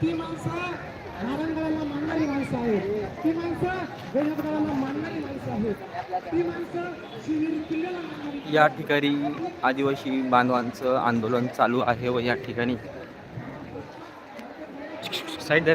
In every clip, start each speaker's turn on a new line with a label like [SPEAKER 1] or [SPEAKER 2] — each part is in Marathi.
[SPEAKER 1] ती माणसं नारायणगडाला मानणारी माणसं आहेत. ती माणसं गणपगडाला मानणारी माणसं आहेत. ती माणसं शिवनेरी किल्ल्याला
[SPEAKER 2] या ठिकाणी आदिवासी बांधवांचं आंदोलन चालू आहे व या ठिकाणी साईड द्या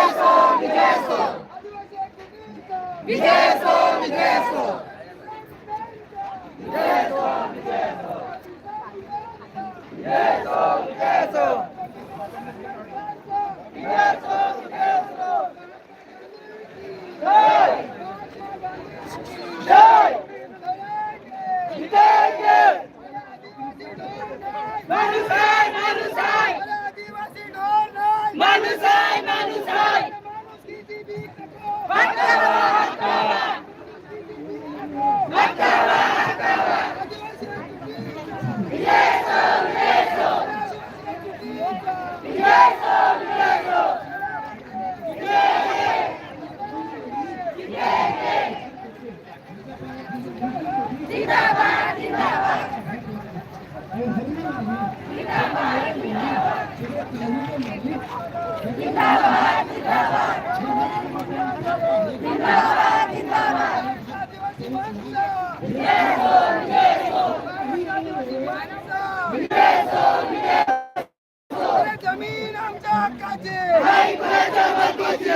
[SPEAKER 3] अरे जमीन आमच्या हक्काची.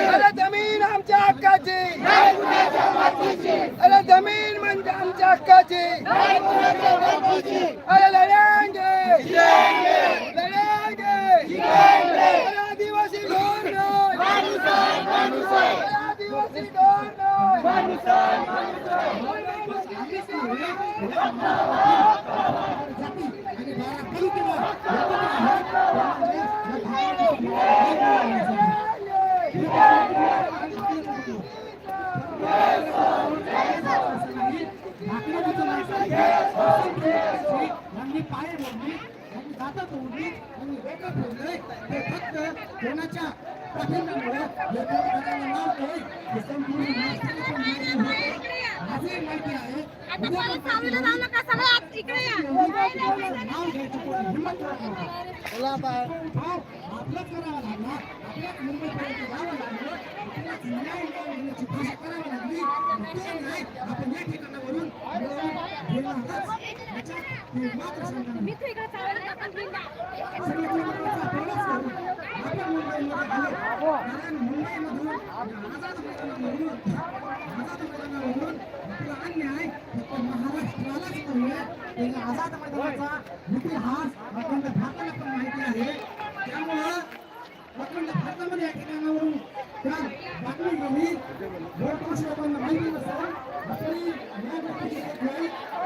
[SPEAKER 3] अरे जमीन आमच्या हक्काची. अरे जमीन म्हणजे आमच्या हक्काची अरे लढांगे लढांगे अरे आदिवासी ढोर नाही. अरे आदिवासी ढोर नाही.
[SPEAKER 1] यांनी पाय मोडली यांनी दातात मोडली यांनी डोकं फोडलंय ते फक्त कोणाच्या पाठिंब्यामुळे लोकांना बघायला लावतोय हे संपूर्ण महाराष्ट्राला माहिती आजही माहिती आहे
[SPEAKER 4] आता परत चालूला
[SPEAKER 1] नाव घ्यायची कोणी हिंमत चला बाय. भाव आपलंच करावं लागलं आपल्याच मुंबईपर्यंत जावं लागलं आपल्याच न्याय मिळवण्याची भाषा करावी लागली ते न्याय आपण या ठिकाणावरून मिळवून घेणारच. मात्र शंका कारण मुंबईमधून आझाद मैदानावरून आझाद मैदानावरून आपला अन्याय फक्त महाराष्ट्रालाच कळूया त्याला आझाद मैदानाचा इतिहास अखंड भारताला पण माहिती आहे त्यामुळं अखंड भारतामध्ये या ठिकाणावरून त्या बातमी लोकांना माहिती नसेल आपली या गोष्टीची अखंड आहे